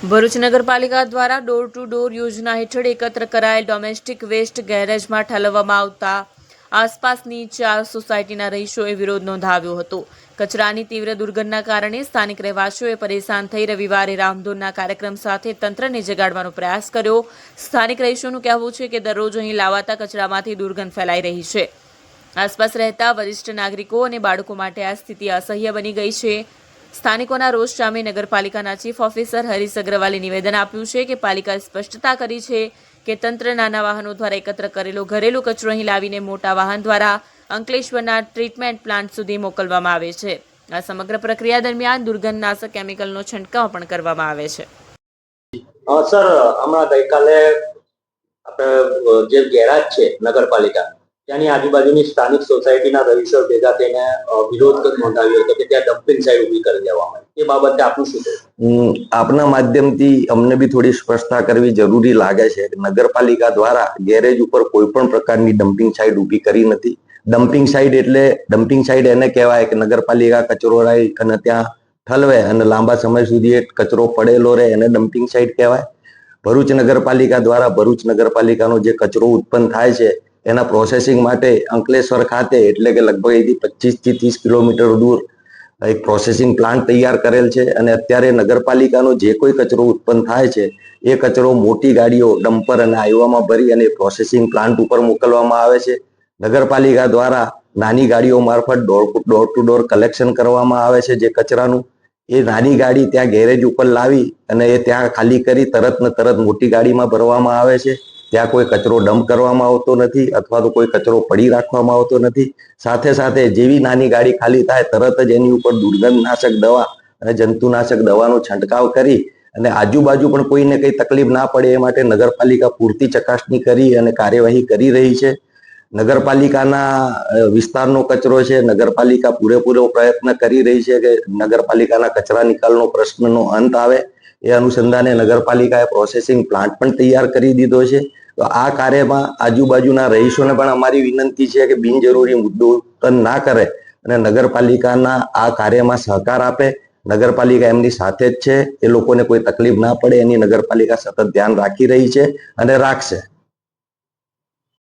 ભરૂચ નગરપાલિકા દ્વારા door to door યોજના હેઠળ એકત્ર કરાયેલ ડોમેસ્ટિક વેસ્ટ ગેરેજમાં ઠાલવવામાં આવતા આસપાસની ચાર સોસાયટીના રહીશોએ વિરોધ નોંધાવ્યો હતો. કચરાની તીવ્ર દુર્ગંધના કારણે સ્થાનિક રહેવાસીઓએ પરેશાન થઈ રવિવારે રામધૂનના કાર્યક્રમ સાથે તંત્રને જગાડવાનો પ્રયાસ કર્યો. સ્થાનિક રહીશોનું કહેવું છે કે દરરોજ અહીં લાવાતા કચરામાંથી દુર્ગંધ ફેલાઈ રહી છે. આસપાસ રહેતા વરિષ્ઠ નાગરિકો અને બાળકો માટે આ સ્થિતિ અસહ્ય બની ગઈ છે. સ્થાનિકોના રોષ સામે નગરપાલિકાના ચીફ ઓફિસર હરીશ અગ્રવાલે નિવેદન આપ્યું છે કે પાલિકાએ સ્પષ્ટતા કરી છે કે તંત્ર નાના વાહનો દ્વારા એકત્ર કરેલો ઘરેલું કચરો અહીં લાવીને મોટા વાહન દ્વારા અંકલેશ્વરના ટ્રીટમેન્ટ પ્લાન્ટ સુધી મોકલવામાં આવે છે. આ સમગ્ર પ્રક્રિયા દરમિયાન દુર્ગંધનાશક કેમિકલનો છંટકાવ પણ કરવામાં આવે છે. સર, હમણાં ગઈકાલે આપણે જે ગેરાજ છે નગરપાલિકા ત્યાંની આજુબાજુની સ્થાનિક સોસાયટીના રહીશો ભેગા થઈને વિરોધ નોંધાવ્યો હતો કે ત્યાં ડમ્પિંગ સાઇટ ઊભી કરી દેવામાં એ બાબતે આપનું શું આપના માધ્યમથી અમને બી થોડી સ્પષ્ટતા કરવી જરૂરી લાગે છે કે નગરપાલિકા દ્વારા ગેરેજ ઉપર કોઈ પણ પ્રકારની ડમ્પિંગ સાઇટ ઊભી કરી નથી. ડમ્પિંગ સાઇટ એટલે ડમ્પિંગ સાઇટ એને કહેવાય કે નગરપાલિકા કચરો રાઈ અને ત્યાં ઠલવે અને લાંબા સમય સુધી એ કચરો પડેલો રહે એને ડમ્પિંગ સાઇટ કહેવાય. ભરૂચ નગરપાલિકા દ્વારા ભરૂચ નગરપાલિકાનો જે કચરો ઉત્પન્ન થાય છે એના પ્રોસેસિંગ માટે અંકલેશ્વર ખાતે એટલે કે લગભગ અહીંથી પચીસથી ત્રીસ કિલોમીટર દૂર એક પ્રોસેસિંગ પ્લાન્ટ તૈયાર કરેલ છે અને અત્યારે નગરપાલિકાનો જે કોઈ કચરો ઉત્પન્ન થાય છે, એ કચરો મોટી ગાડીઓ ડમ્પર અને આઈવામાં ભરી અને પ્રોસેસિંગ પ્લાન્ટ ઉપર મોકલવામાં આવે છે. નગરપાલિકા દ્વારા નાની ગાડીઓ મારફત door door to door collection કરવામાં આવે છે જે કચરાનું. એ નાની ગાડી ત્યાં ગેરેજ ઉપર લાવી અને એ ત્યાં ખાલી કરી તરત ને તરત મોટી ગાડીમાં ભરવામાં આવે છે. ત્યાં કોઈ કચરો ડમ્પ કરવામાં આવતો નથી અથવા તો કોઈ કચરો પડી રાખવામાં આવતો નથી. સાથે સાથે જેવી નાની ગાડી ખાલી થાય તરત જ એની ઉપર દુર્ગંધનાશક દવા અને જંતુનાશક દવાનો છંટકાવ કરી અને આજુબાજુ પણ કોઈને કઈ તકલીફ ના પડે એ માટે નગરપાલિકા પૂરતી ચકાસણી કરી અને કાર્યવાહી કરી રહી છે. નગરપાલિકાના વિસ્તારનો કચરો છે. નગરપાલિકા પૂરેપૂરો પ્રયત્ન કરી રહી છે કે નગરપાલિકાના કચરા નિકાલનો પ્રશ્નનો અંત આવે. એ અનુસંધાને નગરપાલિકાએ પ્રોસેસિંગ પ્લાન્ટ પણ તૈયાર કરી દીધો છે. તો આ કાર્યમાં આજુબાજુના રહીશોને પણ અમારી વિનંતી છે કે બિનજરૂરી મુદ્દો ઉત્પન્ન ના કરે અને નગરપાલિકાના આ કાર્યમાં સહકાર આપે. નગરપાલિકા એમની સાથે જ છે. એ લોકોને કોઈ તકલીફ ના પડે. એની નગરપાલિકા સતત ધ્યાન રાખી રહી છે અને રાખશે.